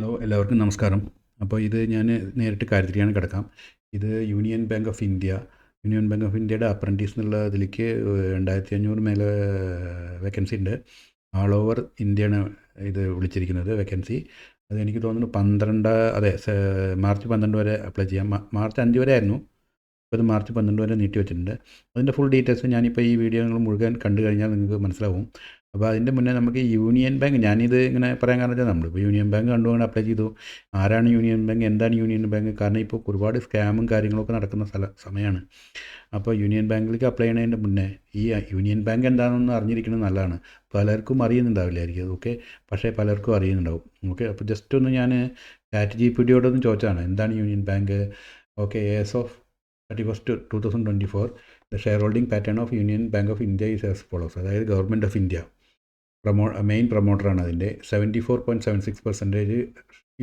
Hello എല്ലാവർക്കും നമസ്കാരം. അപ്പോൾ ഇത് ഞാൻ നേരിട്ട് കാര്യത്തിലാണ് കിടക്കാം. ഇത് union bank of India. Union bank of ഇന്ത്യയുടെ അപ്രന്റീസ് എന്നുള്ള ഇതിലേക്ക് രണ്ടായിരത്തി അഞ്ഞൂറ് മേലെ വേക്കൻസി ഉണ്ട്. ആൾ ഓവർ ഇന്ത്യയാണ് ഇത് വിളിച്ചിരിക്കുന്നത് വേക്കൻസി അത് എനിക്ക് തോന്നുന്നു പന്ത്രണ്ട് അതെ മാർച്ച് പന്ത്രണ്ട് വരെ അപ്ലൈ ചെയ്യാം. മാർച്ച് അഞ്ച് വരെ ആയിരുന്നു. ഇപ്പോൾ ഇത് മാർച്ച് പന്ത്രണ്ട് വരെ നീട്ടി വെച്ചിട്ടുണ്ട്. അതിന്റെ ഫുൾ ഡീറ്റെയിൽസ് ഞാനിപ്പോൾ ഈ വീഡിയോ നിങ്ങൾ മുഴുവൻ കണ്ടു കഴിഞ്ഞാൽ നിങ്ങൾക്ക് മനസ്സിലാവും. അപ്പോൾ അതിന്റെ മുന്നേ നമുക്ക് യൂണിയൻ ബാങ്ക് ഞാനിത് ഇങ്ങനെ പറയാൻ കാരണം വെച്ചാൽ നമ്മളിപ്പോൾ യൂണിയൻ ബാങ്ക് കണ്ടുകൊണ്ട് അപ്ലൈ ചെയ്തു. ആരാണ് യൂണിയൻ ബാങ്ക്? എന്താണ് യൂണിയൻ ബാങ്ക്? കാരണം ഇപ്പോൾ ഒരുപാട് സ്കാമും കാര്യങ്ങളൊക്കെ നടക്കുന്ന സ്ഥല സമയമാണ് അപ്പോൾ യൂണിയൻ ബാങ്കിലേക്ക് അപ്ലൈ ചെയ്യുന്നതിന്റെ മുന്നേ ഈ യൂണിയൻ ബാങ്ക് എന്താണെന്ന് അറിഞ്ഞിരിക്കുന്നത് നല്ലതാണ്. പലർക്കും അറിയുന്നുണ്ടാവില്ലായിരിക്കും ഓക്കെ പക്ഷേ പലർക്കും അറിയുന്നുണ്ടാവും ഓക്കെ അപ്പോൾ ജസ്റ്റ് ഒന്ന് ഞാൻ ചാറ്റ് ജി പി ഡിയോടൊന്ന് ചോദിച്ചതാണ് എന്താണ് union bank? Okay as of thirty first two thousand twenty four the share holding pattern of union bank of India is as follows അതായത് government of India promo main പ്രൊമോട്ടറാണ് അതിന്റെ. Seventy four point seven six percentage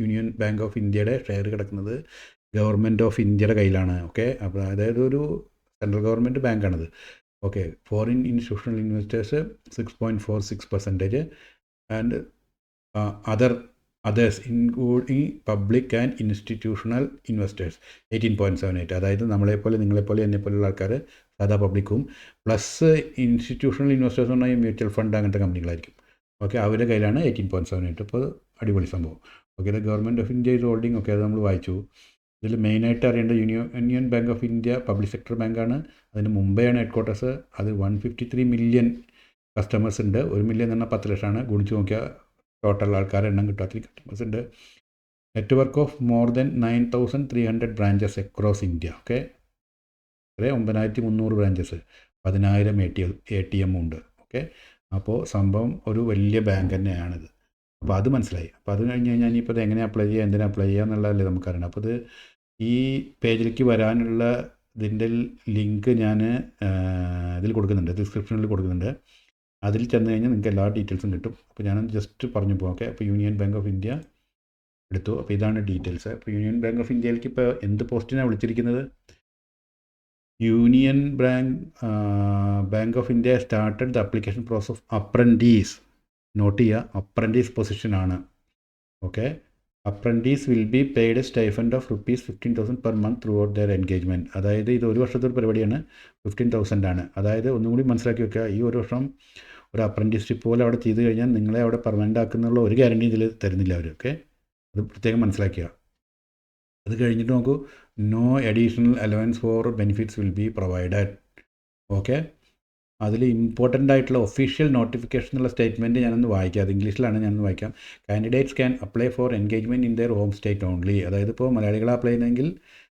union bank of ഇന്ത്യയുടെ share കിടക്കുന്നത് government of ഇന്ത്യയുടെ കയ്യിലാണ് okay അപ്പോൾ അതായത് ഒരു central government ബാങ്കാണത്. Okay foreign institutional investors six point four six percentage and other others including public and institutional investors eighteen point seven eight അതായത് നമ്മളെപ്പോലെ നിങ്ങളെപ്പോലെ എന്നെപ്പോലെയുള്ള ആൾക്കാർ സാധാ പബ്ലിക്കും പ്ലസ് ഇൻസ്റ്റിറ്റ്യൂഷണൽ ഇൻവെസ്റ്റേഴ്സ് എന്ന് പറഞ്ഞാൽ മ്യൂച്വൽ ഫണ്ട് അങ്ങനത്തെ കമ്പനികളായിരിക്കും. ഓക്കെ അവരുടെ കയ്യിലാണ് എയ്റ്റീൻ പോയിന്റ് സെവൻ എയ്റ്റ് അപ്പോൾ അടിപൊളി സംഭവം. ഓക്കെ ഇത് ഗവൺമെന്റ് ഓഫ് ഇന്ത്യ ഇത് ഹോൾഡിംഗ് ഓക്കെ അത് നമ്മൾ വായിച്ചു. ഇതിൽ മെയിനായിട്ട് അറിയേണ്ട union union bank of India public sector ബാങ്കാണ് അതിന് മുംബൈയാണ് ഹെഡ് ക്വാർട്ടേഴ്സ് അത് one fifty three million customers ഉണ്ട്. ഒരു മില്യൺ എന്ന് പറഞ്ഞാൽ പത്ത് ലക്ഷമാണ്. ഗുണിച്ച് നോക്കിയാൽ ടോട്ടൽ ആൾക്കാരെ എണ്ണം കിട്ടും അത്രയും കസ്റ്റമേഴ്സ് ഉണ്ട്. Network of more than nine thousand three hundred branches across India okay അതെ ഒമ്പതിനായിരത്തി മുന്നൂറ് ബ്രാഞ്ചസ് പതിനായിരം A T A T M ഉണ്ട്. ഓക്കെ അപ്പോൾ സംഭവം ഒരു വലിയ ബാങ്ക് തന്നെയാണിത്. അപ്പോൾ അത് മനസ്സിലായി. അപ്പോൾ അത് കഴിഞ്ഞ് കഴിഞ്ഞാൽ ഇനിയിപ്പോൾ ഇത് എങ്ങനെ അപ്ലൈ ചെയ്യുക എന്തിനാ അപ്ലൈ ചെയ്യുക എന്നുള്ളതല്ലേ നമുക്കറിയണം. അപ്പോൾ ഇത് ഈ പേജിലേക്ക് വരാനുള്ള ഇതിന്റെ ലിങ്ക് ഞാൻ ഇതിൽ കൊടുക്കുന്നുണ്ട്. ഡിസ്ക്രിപ്ഷനിൽ കൊടുക്കുന്നുണ്ട്. അതിൽ ചെന്ന് കഴിഞ്ഞാൽ നിങ്ങൾക്ക് എല്ലാ ഡീറ്റെയിൽസും കിട്ടും. അപ്പോൾ ഞാൻ ജസ്റ്റ് പറഞ്ഞു പോകാം ഓക്കെ അപ്പോൾ യൂണിയൻ ബാങ്ക് ഓഫ് ഇന്ത്യ എടുത്തു. അപ്പോൾ ഇതാണ് ഡീറ്റെയിൽസ് അപ്പോൾ യൂണിയൻ ബാങ്ക് ഓഫ് ഇന്ത്യയിലേക്ക് ഇപ്പോൾ എന്ത് പോസ്റ്റിനാണ് വിളിച്ചിരിക്കുന്നത്? Union bank bank of India started the application process of apprentice note ചെയ്യുക apprentice പൊസിഷനാണ് okay apprentice will be paid stipend of rupees fifteen thousand per month throughout their engagement അതായത് ഇത് ഒരു വർഷത്തെ ഒരു പരിപാടിയാണ് ഫിഫ്റ്റീൻ തൗസൻഡ് ആണ്. അതായത് ഒന്നും കൂടി മനസ്സിലാക്കി വെക്കുക ഈ ഒരു വർഷം ഒരു അപ്രന്റീസ്ഷിപ്പ് പോലെ അവിടെ ചെയ്ത് കഴിഞ്ഞാൽ നിങ്ങളെ അവിടെ പെർമനന്റ് ആക്കുന്നുള്ള ഒരു ഗ്യാരണ്ടി ഇതിൽ തരുന്നില്ല അവർ ഓക്കെ അത് പ്രത്യേകം മനസ്സിലാക്കുക. അത് കഴിഞ്ഞിട്ട് നോക്കൂ no additional allowance for benefits will be provided okay അതിൽ ഇമ്പോർട്ടന്റ് ആയിട്ടുള്ള ഒഫീഷ്യൽ നോട്ടിഫിക്കേഷൻ എന്നുള്ള സ്റ്റേറ്റ്മെന്റ് ഞാനൊന്ന് വായിക്കാം. ഇംഗ്ലീഷിലാണ് ഞാനൊന്ന് വായിക്കാം. Candidates can apply for engagement in their home state only അതായത് ഇപ്പോൾ മലയാളികൾ അപ്ലൈ ചെയ്യുന്നെങ്കിൽ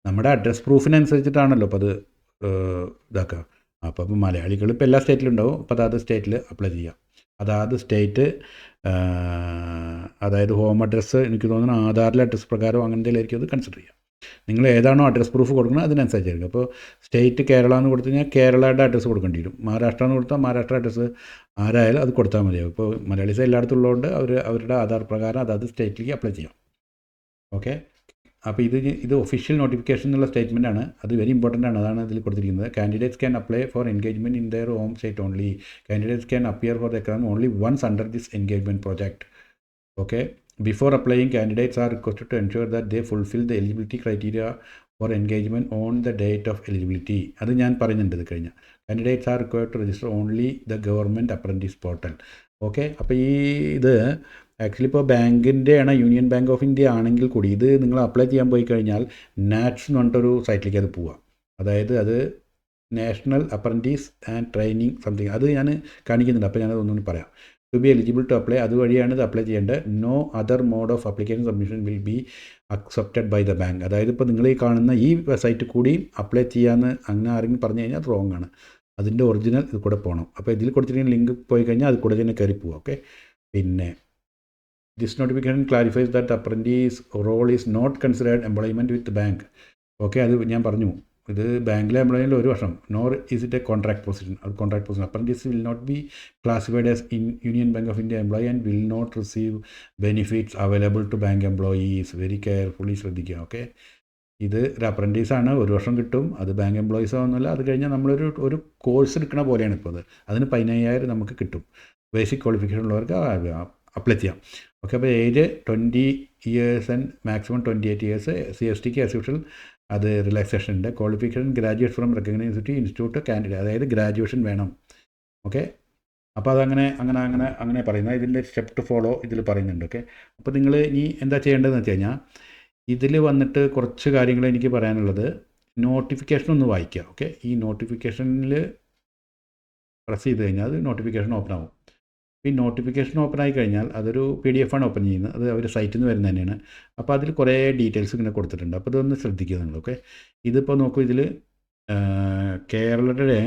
നമ്മുടെ അഡ്രസ് പ്രൂഫിനനുസരിച്ചിട്ടാണല്ലോ അപ്പോൾ അത് ഇതാക്കുക അപ്പോൾ മലയാളികൾ ഇപ്പോൾ എല്ലാ സ്റ്റേറ്റിലും ഉണ്ടാവും. അപ്പോൾ അതാത് സ്റ്റേറ്റിൽ അപ്ലൈ ചെയ്യാം. അതാത് സ്റ്റേറ്റ് അതായത് ഹോം അഡ്രസ്സ് എനിക്ക് തോന്നുന്നു ആധാറിലെ അഡ്രസ്സ് പ്രകാരം അങ്ങനെ എന്തെങ്കിലും അത് കൺസിഡർ ചെയ്യാം. നിങ്ങൾ ഏതാണോ അഡ്രസ് പ്രൂഫ് കൊടുക്കുന്നത് അതിനനുസരിച്ചായിരിക്കും. അപ്പോൾ സ്റ്റേറ്റ് കേരള എന്ന് കൊടുത്തു കഴിഞ്ഞാൽ കേരളയുടെ അഡ്രസ്സ് കൊടുക്കേണ്ടി വരും. മഹാരാഷ്ട്ര എന്ന് കൊടുത്താൽ മഹാരാഷ്ട്ര അഡ്രസ്സ് ആരായാലും അത് കൊടുത്താൽ മതിയാവും. ഇപ്പോൾ മലയാളീസ് എല്ലായിടത്തും ഉള്ളതുകൊണ്ട് അവർ അവരുടെ ആധാർ പ്രകാരം അതാത് സ്റ്റേറ്റിലേക്ക് അപ്ലൈ ചെയ്യാം. ഓക്കെ അപ്പോൾ ഇത് ഇത് ഒഫീഷ്യൽ നോട്ടിഫിക്കേഷൻ എന്നുള്ള സ്റ്റേറ്റ്മെന്റ് ആണ്. അത് വെരി ഇമ്പോർട്ടന്റ് ആണ്. അതാണ് ഇതിൽ കൊടുത്തിരിക്കുന്നത്. Candidates can apply for engagement in their home state only candidates can appear for the exam only once under this engagement project okay before applying candidates are requested to ensure that they fulfil the eligibility criteria for engagement on the date of eligibility അത് ഞാൻ പറയുന്നുണ്ട് ഇത് കഴിഞ്ഞ. Candidates are required to register only the government apprentice portal okay അപ്പോൾ ഈ ഇത് actually ഇപ്പോൾ ബാങ്കിന്റെ ആണ് യൂണിയൻ ബാങ്ക് ഓഫ് ഇന്ത്യ ആണെങ്കിൽ കൂടി ഇത് നിങ്ങൾ അപ്ലൈ ചെയ്യാൻ പോയി കഴിഞ്ഞാൽ നാറ്റ്സ് എന്ന് പറഞ്ഞിട്ടൊരു സൈറ്റിലേക്ക് അത് പോവാം. അതായത് അത് national apprentice and training something അത് ഞാൻ കാണിക്കുന്നുണ്ട്. അപ്പോൾ ഞാനത് ഒന്നുകൂടി പറയാം. To be eligible to apply അതുവഴിയാണ് ഇത് അപ്ലൈ ചെയ്യേണ്ടത്. No other mode of application submission will be accepted by the bank അതായത് ഇപ്പോൾ നിങ്ങൾ ഈ കാണുന്ന ഈ വെബ്സൈറ്റ് കൂടി അപ്ലൈ ചെയ്യാമെന്ന് അങ്ങനെ ആരെങ്കിലും പറഞ്ഞു കഴിഞ്ഞാൽ റോങ് ആണ്. അതിന്റെ ഒറിജിനൽ ഇത് കൂടെ പോകണം അപ്പോൾ ഇതിൽ കൊടുത്തിട്ടുണ്ടെങ്കിൽ ലിങ്ക് പോയി കഴിഞ്ഞാൽ അത് കൂടെ തന്നെ കയറി പോവാം. ഓക്കെ പിന്നെ this notification clarifies that apprentice role is not considered employment with bank okay അത് ഞാൻ പറഞ്ഞു. ഇത് ബാങ്കിലെ എംപ്ലോയിയിൽ ഒരു വർഷം. Nor is it a contract position അത് contract position apprentice will not be classified as in union bank of India employee and will not receive benefits available to bank employees very carefully ശ്രദ്ധിക്കുക. Okay ഇത് ഒരു അപ്രന്റീസാണ് ഒരു വർഷം കിട്ടും. അത് bank employees ആവുന്നില്ല അത് കഴിഞ്ഞാൽ നമ്മളൊരു ഒരു കോഴ്സ് എടുക്കണ പോലെയാണ് ഇപ്പോൾ അത്. അതിന് പതിനയ്യായിരം നമുക്ക് കിട്ടും. ബേസിക് ക്വാളിഫിക്കേഷൻ ഉള്ളവർക്ക് അപ്ലൈ ചെയ്യാം. ഓക്കെ അപ്പോൾ age twenty years and maximum twenty eight years C S tick as usual അത് റിലാക്സേഷൻ ഉണ്ട്. Qualification graduate from recognised institute candidate അതായത് ഗ്രാജുവേഷൻ വേണം. ഓക്കെ അപ്പോൾ അതങ്ങനെ അങ്ങനെ അങ്ങനെ അങ്ങനെ പറയുന്നത് ഇതിന്റെ സ്റ്റെപ്പ് ടു ഫോളോ ഇതിൽ പറയുന്നുണ്ട്. ഓക്കെ അപ്പോൾ നിങ്ങൾ ഇനി എന്താ ചെയ്യേണ്ടതെന്ന് വെച്ച് കഴിഞ്ഞാൽ ഇതിൽ വന്നിട്ട് കുറച്ച് കാര്യങ്ങൾ എനിക്ക് പറയാനുള്ളത്. നോട്ടിഫിക്കേഷൻ ഒന്ന് വായിക്കുക. ഓക്കെ ഈ നോട്ടിഫിക്കേഷനിൽ പ്രസ് ചെയ്ത് കഴിഞ്ഞാൽ അത് നോട്ടിഫിക്കേഷൻ ഓപ്പൺ ആവും. ഈ നോട്ടിഫിക്കേഷൻ ഓപ്പൺ ആയി കഴിഞ്ഞാൽ അതൊരു പി ഡി എഫ് ആണ് ഓപ്പൺ ചെയ്യുന്നത്. അത് അവർ സൈറ്റിൽ നിന്ന് വരുന്നത് തന്നെയാണ്. അപ്പോൾ അതിൽ കുറേ ഡീറ്റെയിൽസ് ഇങ്ങനെ കൊടുത്തിട്ടുണ്ട്. അപ്പോൾ ഇതൊന്ന് ശ്രദ്ധിക്കുക നിങ്ങൾ ഓക്കെ ഇതിപ്പോൾ നോക്കൂ ഇതിൽ കേരളയുടെ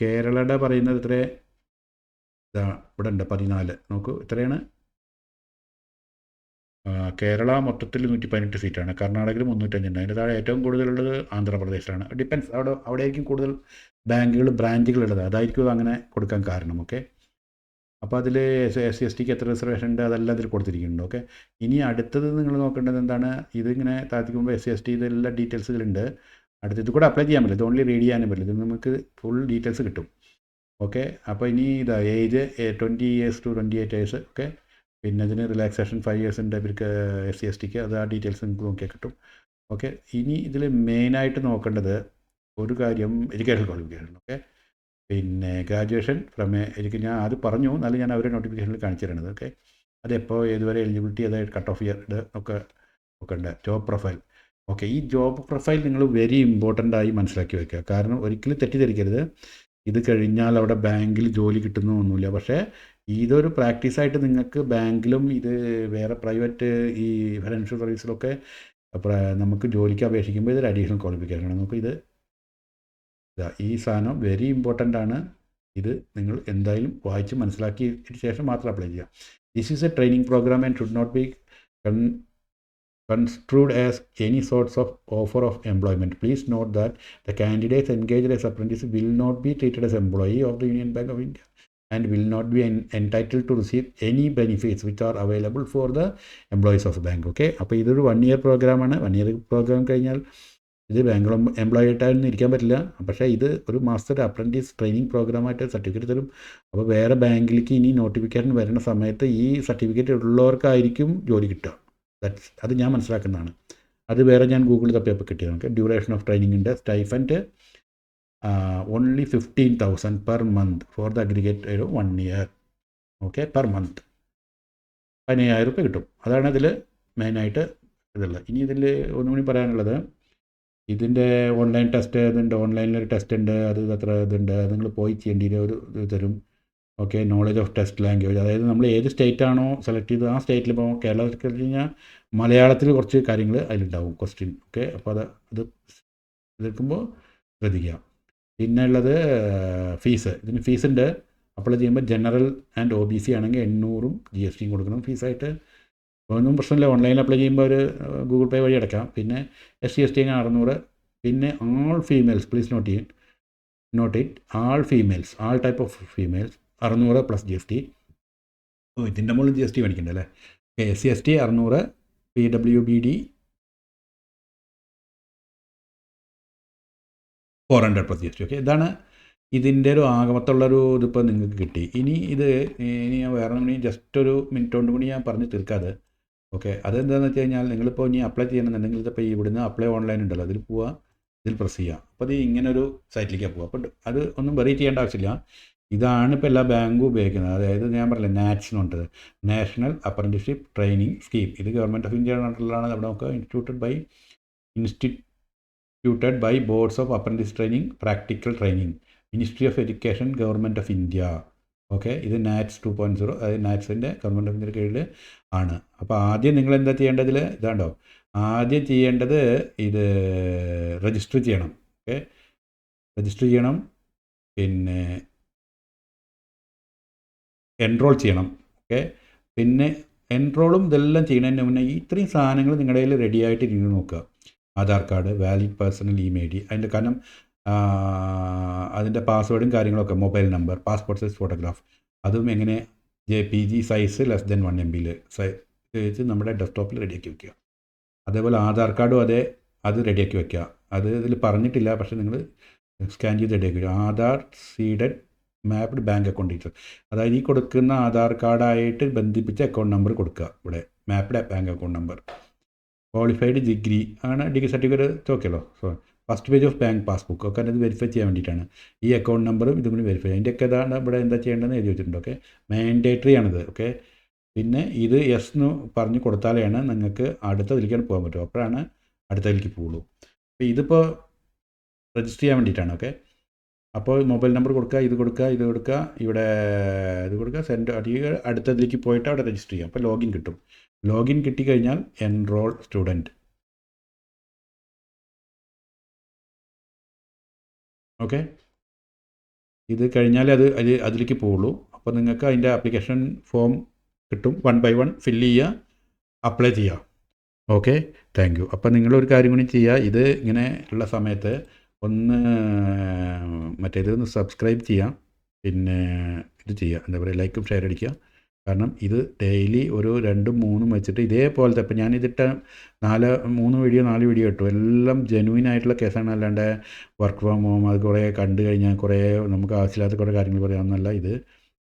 കേരളയുടെ പറയുന്നത് ഇത്ര ഇതാ ഇവിടെ ഉണ്ട് പതിനാല്. നോക്കൂ ഇത്രയാണ് കേരള മൊത്തത്തിൽ നൂറ്റി പതിനെട്ട് സീറ്റാണ്. കർണാടകയിൽ മുന്നൂറ്റഞ്ചുണ്ട്. അതിന്റെ താഴെ ഏറ്റവും കൂടുതലുള്ളത് ആന്ധ്രാപ്രദേശിലാണ്. ഡിപ്പെൻസ് അവിടെ അവിടെയായിരിക്കും കൂടുതൽ ബാങ്കുകൾ ബ്രാഞ്ചുകൾ ഉള്ളത്. അതായിരിക്കും അങ്ങനെ കൊടുക്കാൻ കാരണം ഓക്കെ അപ്പോൾ അതിൽ എസ് എസ് എസ് ടിക്ക് എത്ര റിസർവേഷൻ ഉണ്ട്? അതെല്ലാം അതിൽ കൊടുത്തിരിക്കുന്നുണ്ട്. ഓക്കെ ഇനി അടുത്തത് നിങ്ങൾ നോക്കേണ്ടത് എന്താണ്? ഇതിങ്ങനെ താഴ്ത്തിക്കുമ്പോൾ എസ് സി എസ് ടി ഇതെല്ലാം ഡീറ്റെയിൽസ് ഇതിലുണ്ട് അടുത്ത കൂടെ അപ്ലൈ ചെയ്യാൻ പറ്റില്ല. ഇത് ഓൺലി റീഡ് ചെയ്യാനും പറ്റില്ല. ഇത് നമുക്ക് ഫുൾ ഡീറ്റെയിൽസ് കിട്ടും. ഓക്കെ അപ്പോൾ ഇനി ഇതാ age twenty years to twenty eight years okay പിന്നെ ഇതിന് റിലാക്സേഷൻ ഫൈവ് ഇയേഴ്സ് ഉണ്ട് ഇവർക്ക് എസ് സി എസ് ടിക്ക് അത് ആ ഡീറ്റെയിൽസ് നിങ്ങൾക്ക് നോക്കിയാൽ കിട്ടും. ഓക്കെ ഇനി ഇതിൽ മെയിനായിട്ട് നോക്കേണ്ടത് ഒരു കാര്യം എഡ്യൂക്കേഷൻ ക്വാളിഫിക്കേഷൻ ഓക്കെ പിന്നെ ഗ്രാജുവേഷൻ ഫ്രം എനിക്ക് ഞാൻ അത് പറഞ്ഞു. എന്നാലും ഞാൻ അവരെ നോട്ടിഫിക്കേഷനിൽ കാണിച്ചു തരണത് ഓക്കെ അതെപ്പോൾ ഏതുവരെ എലിജിബിലിറ്റി അതായത് കട്ട് ഓഫ് ഇയർ ഒക്കെ ഒക്കെ ഉണ്ട്. ജോബ് പ്രൊഫൈൽ ഓക്കെ ഈ ജോബ് പ്രൊഫൈൽ നിങ്ങൾ വെരി ഇമ്പോർട്ടന്റ് ആയി മനസ്സിലാക്കി വെക്കുക. കാരണം ഒരിക്കലും തെറ്റിദ്ധരിക്കരുത്. ഇത് കഴിഞ്ഞാൽ അവിടെ ബാങ്കിൽ ജോലി കിട്ടുന്നൊന്നുമില്ല പക്ഷേ ഇതൊരു പ്രാക്ടീസായിട്ട് നിങ്ങൾക്ക് ബാങ്കിലും ഇത് വേറെ പ്രൈവറ്റ് ഈ ഫിനാൻഷ്യൽ സർവീസിലൊക്കെ നമുക്ക് ജോലിക്ക് അപേക്ഷിക്കുമ്പോൾ ഇതൊരു അഡീഷണൽ ക്വാളിഫിക്കേഷൻ ആണ്. നമുക്ക് ഇതാ ഈ സാധനം വെരി ഇമ്പോർട്ടന്റ് ആണ് ഇത് നിങ്ങൾ എന്തായാലും വായിച്ച് മനസ്സിലാക്കിയതിന് ശേഷം മാത്രം അപ്ലൈ ചെയ്യുക this is a training programme and should not be construed as any sorts of offer of employment. Please note that the candidates engaged as apprentices will not be treated as employee of the Union Bank of India and will not be en- entitled to receive any benefits which are available for the employees of the bank. Okay, അപ്പോൾ ഇതൊരു one year പ്രോഗ്രാമാണ് one year programme കഴിഞ്ഞാൽ ഇത് bank employee ആയിട്ടൊന്നും ഇരിക്കാൻ പറ്റില്ല. പക്ഷേ ഇത് ഒരു മാസത്തെ അപ്രന്റീസ് ട്രെയിനിങ് പ്രോഗ്രാമായിട്ട് സർട്ടിഫിക്കറ്റ് തരും. അപ്പോൾ വേറെ ബാങ്കിലേക്ക് ഇനി നോട്ടിഫിക്കേഷൻ വരുന്ന സമയത്ത് ഈ സർട്ടിഫിക്കറ്റ് ഉള്ളവർക്കായിരിക്കും ജോലി കിട്ടുക. ദാറ്റ്സ് അത് ഞാൻ മനസ്സിലാക്കുന്നതാണ്. അത് വേറെ ഞാൻ ഗൂഗിളിൽ തപ്പിയപ്പോൾ കിട്ടിയത് നമുക്ക് duration of ട്രെയിനിങ്ങിന്റെ stipend only fifteen thousand per month for the aggregate ഒരു one year okay per month പതിനയ്യായിരം റുപ്യ കിട്ടും. അതാണ് ഇതിൽ മെയിനായിട്ട് ഇതുള്ളത്. ഇനി ഇതിൽ ഒന്നുകൂടി പറയാനുള്ളത് ഇതിന്റെ ഓൺലൈൻ ടെസ്റ്റ് ഇതുണ്ട് ഓൺലൈനിലൊരു ടെസ്റ്റ് ഉണ്ട്. അത് അത്ര ഇതുണ്ട്? അത് നിങ്ങൾ പോയി ചെയ്യേണ്ടി ഒരു ഇത് തരും. Okay knowledge of test language അതായത് നമ്മൾ ഏത് സ്റ്റേറ്റ് ആണോ സെലക്ട് ചെയ്തത് ആ സ്റ്റേറ്റിൽ ഇപ്പോൾ കേരളത്തിൽ കഴിഞ്ഞാൽ മലയാളത്തിൽ കുറച്ച് കാര്യങ്ങൾ അതിലുണ്ടാവും ക്വസ്റ്റ്യൻ ഓക്കെ അപ്പോൾ അത് അത് എടുക്കുമ്പോൾ ശ്രദ്ധിക്കുക. പിന്നെ ഉള്ളത് ഫീസ് ഇതിന് ഫീസ് ഉണ്ട്. അപ്ലൈ ചെയ്യുമ്പോൾ general and O B C ആണെങ്കിൽ എണ്ണൂറും ജി എസ് ടിയും കൊടുക്കണം. ഫീസായിട്ട് ഒന്നും പ്രശ്നമില്ല ഓൺലൈനിൽ അപ്ലൈ ചെയ്യുമ്പോൾ ഒരു ഗൂഗിൾ പേ വഴി അടയ്ക്കാം. പിന്നെ എസ് സി എസ് ടി അറുന്നൂറ്? പിന്നെ ആൾ ഫീമെയിൽസ് പ്ലീസ് നോട്ട് ചെയ്യും note it all females all type of females അറുന്നൂറ് പ്ലസ് ജി എസ് ടി ഓ ഇതിന്റെ മുകളിൽ ജി എസ് ടി മേടിക്കണ്ട അല്ലേ? എസ് സി എസ് ടി അറുന്നൂറ് P W B D four hundred plus G S T okay ഇതാണ് ഇതിന്റെ ഒരു ആകമത്തുള്ളൊരു ഇതിപ്പോൾ നിങ്ങൾക്ക് കിട്ടി. ഇനി ഇത് ഇനി ഞാൻ വേറെ ജസ്റ്റ് ഒരു മിനിറ്റ് കൊണ്ട് കൂടി ഞാൻ പറഞ്ഞ് തീർക്കാതെ ഓക്കെ. അതെന്താണെന്ന് വെച്ച് കഴിഞ്ഞാൽ നിങ്ങളിപ്പോൾ ഇനി അപ്ലൈ ചെയ്യണമെന്നുണ്ടെങ്കിൽ ഇതിപ്പോൾ ഇവിടുന്ന് അപ്ലൈ ഓൺലൈൻ ഉണ്ടല്ലോ. അതിൽ പോവുക ഇതിൽ പ്രസ് ചെയ്യുക അപ്പോൾ അത് ഇങ്ങനെ ഒരു സൈറ്റിലേക്കാണ് പോവുക അപ്പോൾ അത് ഒന്നും വെറി ചെയ്യേണ്ട ആവശ്യമില്ല. ഇതാണ് ഇപ്പോൾ എല്ലാ ബാങ്കും ഉപയോഗിക്കുന്നത്. അതായത് ഞാൻ പറഞ്ഞില്ല പറഞ്ഞത് നാഷണൽ അപ്രന്റിഷിപ്പ് ട്രെയിനിങ് സ്കീം ഇത് ഗവൺമെന്റ് ഓഫ് ഇന്ത്യ നാട്ടിലാണ് അവിടെ നമുക്ക് instituted by instituted by boards of apprentice training practical training ministry of education government of India okay? ഇത് നാറ്റ്സ് ടു പോയിന്റ് സീറോ അതായത് നാറ്റ്സിന്റെ ഗവൺമെന്റ് ഓഫ് കീഴിൽ ആണ്. അപ്പോൾ ആദ്യം നിങ്ങൾ എന്താ ചെയ്യേണ്ടതിൽ ഇതാണ്ടോ. ആദ്യം ചെയ്യേണ്ടത് ഇത് രജിസ്റ്റർ ചെയ്യണം. ഓക്കെ? രജിസ്റ്റർ ചെയ്യണം. പിന്നെ എൻറോൾ ചെയ്യണം. ഓക്കെ? പിന്നെ എൻറോളും ഇതെല്ലാം ചെയ്യുന്നതിന് മുന്നേ ഇത്രയും സാധനങ്ങൾ നിങ്ങളുടെ കയ്യിൽ റെഡി ആയിട്ട് ഇരുന്ന് നോക്കുക. Aadhaar card valid personal email I D അതിന്റെ കാരണം അതിന്റെ പാസ്വേഡും കാര്യങ്ങളൊക്കെ mobile number passport size photograph അതും എങ്ങനെ J P G size less than one M ബിയിൽ സൈസ് നമ്മുടെ ഡെസ്ക്ടോപ്പിൽ റെഡിയാക്കി വെക്കുക. അതേപോലെ ആധാർ കാർഡും അതേ അത് റെഡിയാക്കി വെക്കുക. അത് ഇതിൽ പറഞ്ഞിട്ടില്ല പക്ഷേ നിങ്ങൾ സ്കാൻ ചെയ്ത് റെഡിയാക്കി വയ്ക്കുക Aadhaar seeded mapped bank account details അതായത് ഈ കൊടുക്കുന്ന ആധാർ കാർഡായിട്ട് ബന്ധിപ്പിച്ച അക്കൗണ്ട് നമ്പർ കൊടുക്കുക ഇവിടെ mapped bank account number qualified degree ആണ് degree certificate നോക്കിയല്ലോ so first page of bank passbook ഒക്കെ അത് വെരിഫൈ ചെയ്യാൻ വേണ്ടിയിട്ടാണ്. ഈ അക്കൗണ്ട് നമ്പറും ഇതും കൂടി വെരിഫൈ അതിന്റെയൊക്കെ ഇതാണ് ഇവിടെ എന്താ ചെയ്യേണ്ടതെന്ന് എഴുതി വെച്ചിട്ടുണ്ട്. ഓക്കെ മാൻഡേറ്ററി ആണിത്. ഓക്കെ പിന്നെ ഇത് യെസ് എന്ന് പറഞ്ഞ് കൊടുത്താലാണ് നിങ്ങൾക്ക് അടുത്തതിലേക്കാണ് പോകാൻ പറ്റും അപ്പോഴാണ് അടുത്തതിലേക്ക് പോകുള്ളൂ അപ്പോൾ ഇതിപ്പോൾ രജിസ്റ്റർ ചെയ്യാൻ വേണ്ടിയിട്ടാണ്. ഓക്കെ അപ്പോൾ മൊബൈൽ നമ്പർ കൊടുക്കുക ഇത് കൊടുക്കുക ഇത് കൊടുക്കുക ഇവിടെ ഇത് കൊടുക്കുക സെൻഡ് അടുത്തതിലേക്ക് പോയിട്ട് അവിടെ രജിസ്റ്റർ ചെയ്യാം. അപ്പോൾ ലോഗിൻ കിട്ടും. ലോഗിൻ കിട്ടിക്കഴിഞ്ഞാൽ എൻറോൾ സ്റ്റുഡന്റ് ഓക്കെ. ഇത് കഴിഞ്ഞാൽ അത് അതിൽ അതിലേക്ക് പോവുള്ളൂ. അപ്പോൾ നിങ്ങൾക്ക് അതിന്റെ ആപ്ലിക്കേഷൻ ഫോം കിട്ടും. വൺ ബൈ വൺ ഫില്ല് ചെയ്യുക അപ്ലൈ ചെയ്യുക. ഓക്കെ. താങ്ക് യു അപ്പോൾ നിങ്ങളൊരു കാര്യം കൂടി ചെയ്യുക. ഇത് ഇങ്ങനെ ഉള്ള സമയത്ത് ഒന്ന് മറ്റേത് ഒന്ന് സബ്സ്ക്രൈബ് ചെയ്യാം പിന്നെ ഇത് ചെയ്യുക. എന്താ പറയുക? ലൈക്കും ഷെയർ അടിക്കുക. കാരണം ഇത് ഡെയിലി ഒരു രണ്ടും മൂന്നും വെച്ചിട്ട് ഇതേപോലത്തെ ഇപ്പം ഞാനിതിട്ട നാല് മൂന്ന് വീഡിയോ നാല് വീഡിയോ ഇട്ടു. എല്ലാം ജെനുവിൻ ആയിട്ടുള്ള കേസാണ്. അല്ലാണ്ട് വർക്ക് ഫ്രം ഹോം അത് കുറേ കണ്ടു കഴിഞ്ഞാൽ കുറേ നമുക്ക് ആവശ്യമില്ലാത്ത കുറേ കാര്യങ്ങൾ പറയാമെന്നല്ല ഇത്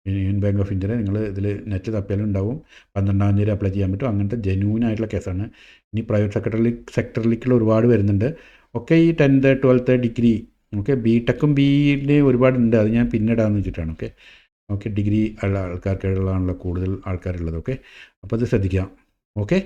യൂണിയൻ ബാങ്ക് ഓഫ് ഇന്ത്യയുടെ നിങ്ങൾ ഇതിൽ നെറ്റ് തപ്പിയാലും ഉണ്ടാവും. പന്ത്രണ്ടാം തീയതി അപ്ലൈ ചെയ്യാൻ പറ്റും. അങ്ങനത്തെ ജെനുവിൻ ആയിട്ടുള്ള കേസാണ്. ഇനി പ്രൈവറ്റ് സെക്രട്ടറി സെക്ടറിലേക്കുള്ള ഒരുപാട് വരുന്നുണ്ട്. ഒക്കെ ഈ tenth twelfth degree okay B ടെക്കും ബിയിലെ ഒരുപാടുണ്ട്. അത് ഞാൻ പിന്നിടാന്ന് വെച്ചിട്ടാണ് ഓക്കെ ഓക്കെ ഡിഗ്രി ഉള്ള ആൾക്കാർക്കുള്ളതാണല്ലോ കൂടുതൽ ആൾക്കാരുള്ളത് ഓക്കെ? അപ്പോൾ അത് ശ്രദ്ധിക്കാം ഓക്കെ?